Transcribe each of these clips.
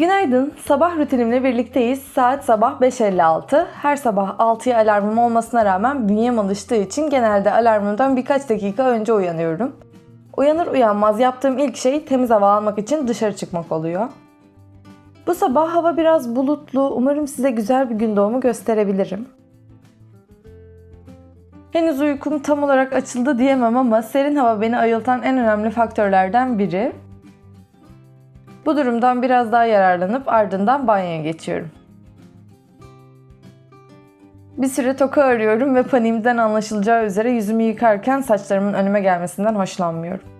Günaydın. Sabah rutinimle birlikteyiz. Saat sabah 5.56. Her sabah 6'ya alarmım olmasına rağmen bünyem alıştığı için genelde alarmımdan birkaç dakika önce uyanıyorum. Uyanır uyanmaz yaptığım ilk şey temiz hava almak için dışarı çıkmak oluyor. Bu sabah hava biraz bulutlu. Umarım size güzel bir gün doğumu gösterebilirim. Henüz uykum tam olarak açıldı diyemem ama serin hava beni ayıltan en önemli faktörlerden biri. Bu durumdan biraz daha yararlanıp ardından banyoya geçiyorum. Bir süre toka arıyorum ve paniğimden anlaşılacağı üzere yüzümü yıkarken saçlarımın önüme gelmesinden hoşlanmıyorum.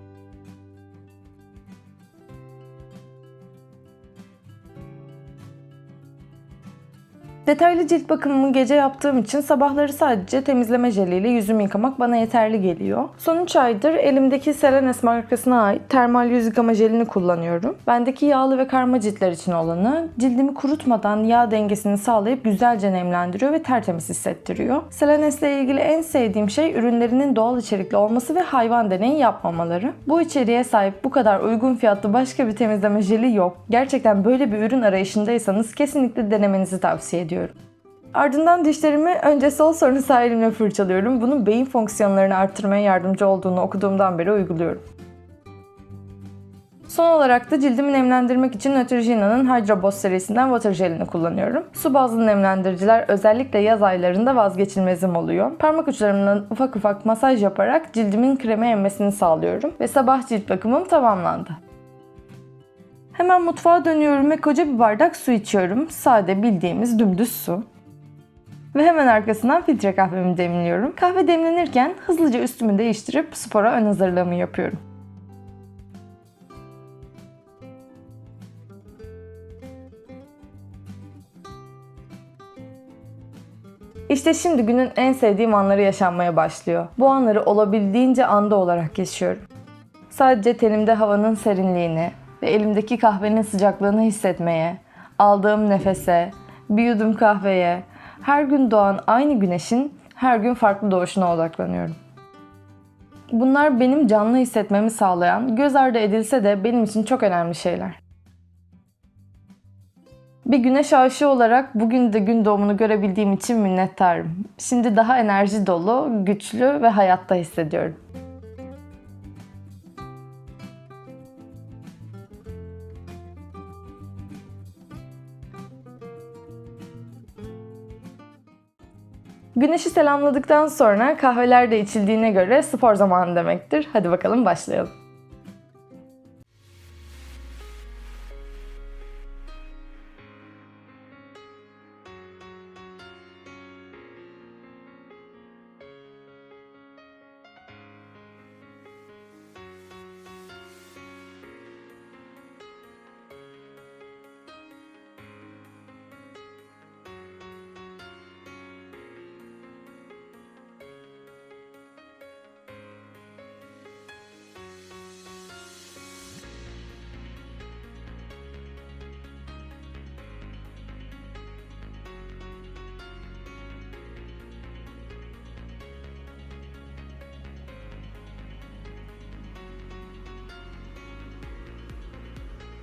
Detaylı cilt bakımımı gece yaptığım için sabahları sadece temizleme jeliyle yüzümü yıkamak bana yeterli geliyor. Son 3 aydır elimdeki Selenes markasına ait termal yüz yıkama jelini kullanıyorum. Bendeki yağlı ve karma ciltler için olanı cildimi kurutmadan yağ dengesini sağlayıp güzelce nemlendiriyor ve tertemiz hissettiriyor. Selenes ile ilgili en sevdiğim şey ürünlerinin doğal içerikli olması ve hayvan deneyi yapmamaları. Bu içeriğe sahip bu kadar uygun fiyatlı başka bir temizleme jeli yok. Gerçekten böyle bir ürün arayışındaysanız kesinlikle denemenizi tavsiye ediyorum. Ardından dişlerimi önce sol sağ elimle fırçalıyorum. Bunun beyin fonksiyonlarını arttırmaya yardımcı olduğunu okuduğumdan beri uyguluyorum. Son olarak da cildimi nemlendirmek için Neutrogena'nın Hydra Boss serisinden water jelini kullanıyorum. Su bazlı nemlendiriciler özellikle yaz aylarında vazgeçilmezim oluyor. Parmak uçlarımla ufak ufak masaj yaparak cildimin kreme emmesini sağlıyorum ve sabah cilt bakımım tamamlandı. Hemen mutfağa dönüyorum ve koca bir bardak su içiyorum. Sade bildiğimiz dümdüz su. Ve hemen arkasından filtre kahvemi demliyorum. Kahve demlenirken hızlıca üstümü değiştirip spora ön hazırlığımı yapıyorum. İşte şimdi günün en sevdiğim anları yaşanmaya başlıyor. Bu anları olabildiğince anda olarak yaşıyorum. Sadece tenimde havanın serinliğini ve elimdeki kahvenin sıcaklığını hissetmeye, aldığım nefese, bir yudum kahveye, her gün doğan aynı güneşin her gün farklı doğuşuna odaklanıyorum. Bunlar benim canlı hissetmemi sağlayan, göz ardı edilse de benim için çok önemli şeyler. Bir güneş aşığı olarak bugün de gün doğumunu görebildiğim için minnettarım. Şimdi daha enerji dolu, güçlü ve hayatta hissediyorum. Güneşi selamladıktan sonra kahveler de içildiğine göre spor zamanı demektir. Hadi bakalım başlayalım.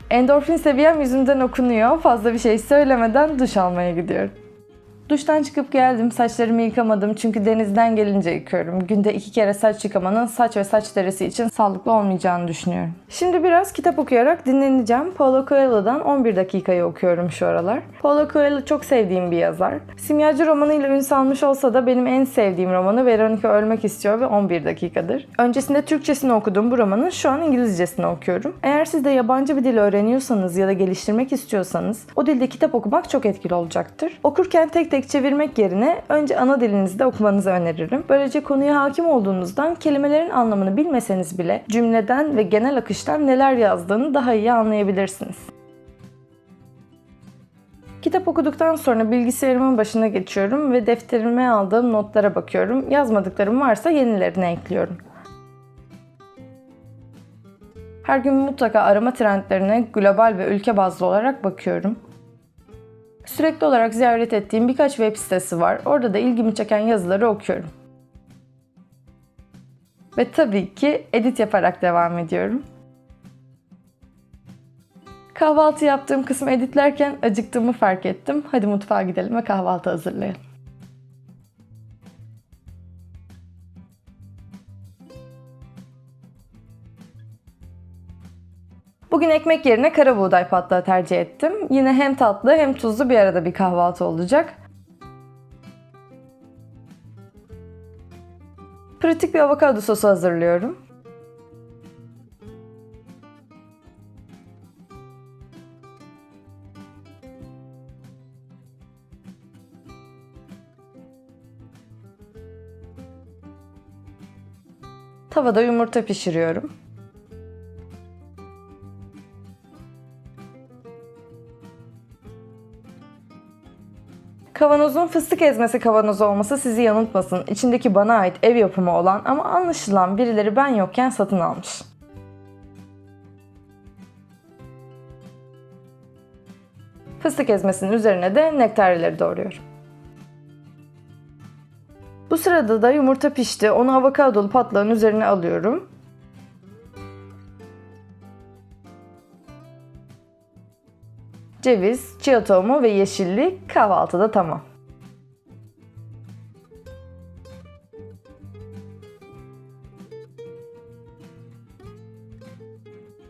Endorfin seviyem yüzümden okunuyor. Fazla bir şey söylemeden duş almaya gidiyorum. Duştan çıkıp geldim. Saçlarımı yıkamadım çünkü denizden gelince yıkıyorum. Günde iki kere saç yıkamanın saç ve saç derisi için sağlıklı olmayacağını düşünüyorum. Şimdi biraz kitap okuyarak dinleneceğim. Paulo Coelho'dan 11 dakikayı okuyorum şu aralar. Paulo Coelho çok sevdiğim bir yazar. Simyacı romanıyla ün salmış olsa da benim en sevdiğim romanı Veronica Ölmek İstiyor ve 11 dakikadır. Öncesinde Türkçesini okuduğum bu romanın şu an İngilizcesini okuyorum. Eğer siz de yabancı bir dil öğreniyorsanız ya da geliştirmek istiyorsanız o dilde kitap okumak çok etkili olacaktır. Okurken tek tek çevirmek yerine önce ana dilinizde okumanızı öneririm. Böylece konuya hakim olduğunuzdan kelimelerin anlamını bilmeseniz bile cümleden ve genel akıştan neler yazdığını daha iyi anlayabilirsiniz. Kitap okuduktan sonra bilgisayarımın başına geçiyorum ve defterime aldığım notlara bakıyorum. Yazmadıklarım varsa yenilerini ekliyorum. Her gün mutlaka arama trendlerine global ve ülke bazlı olarak bakıyorum. Sürekli olarak ziyaret ettiğim birkaç web sitesi var. Orada da ilgimi çeken yazıları okuyorum. Ve tabii ki edit yaparak devam ediyorum. Kahvaltı yaptığım kısmı editlerken acıktığımı fark ettim. Hadi mutfağa gidelim ve kahvaltı hazırlayalım. Bugün ekmek yerine kara buğday patlağı tercih ettim. Yine hem tatlı hem tuzlu bir arada bir kahvaltı olacak. Pratik bir avokado sosu hazırlıyorum. Tavada yumurta pişiriyorum. Kavanozun fıstık ezmesi kavanozu olması sizi yanıltmasın. İçindeki bana ait ev yapımı olan ama anlaşılan birileri ben yokken satın almış. Fıstık ezmesinin üzerine de nektarları doğruyorum. Bu sırada da yumurta pişti. Onu avokadolu patlağın üzerine alıyorum. Ceviz, chia tohumu ve yeşillik kahvaltıda tamam.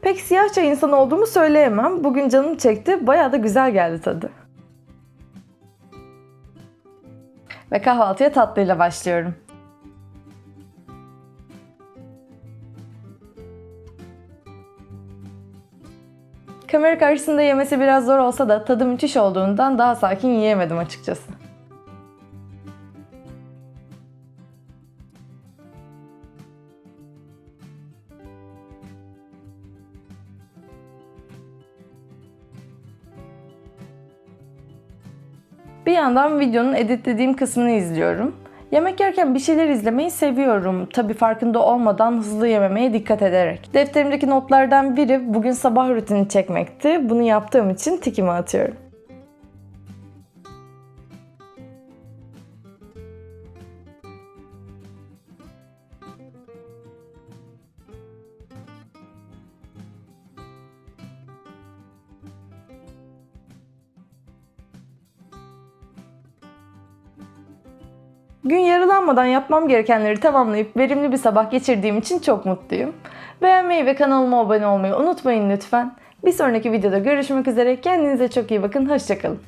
Pek siyah çay insanı olduğumu söyleyemem. Bugün canım çekti. Bayağı da güzel geldi tadı. Ve kahvaltıya tatlıyla başlıyorum. Kamera karşısında yemesi biraz zor olsa da tadı müthiş olduğundan daha sakin yiyemedim açıkçası. Bir yandan videonun editlediğim kısmını izliyorum. Yemek yerken bir şeyler izlemeyi seviyorum. Tabi farkında olmadan hızlı yememeye dikkat ederek. Defterimdeki notlardan biri bugün sabah rutini çekmekti. Bunu yaptığım için tikimi atıyorum. Gün yarılanmadan yapmam gerekenleri tamamlayıp verimli bir sabah geçirdiğim için çok mutluyum. Beğenmeyi ve kanalıma abone olmayı unutmayın lütfen. Bir sonraki videoda görüşmek üzere. Kendinize çok iyi bakın. Hoşçakalın.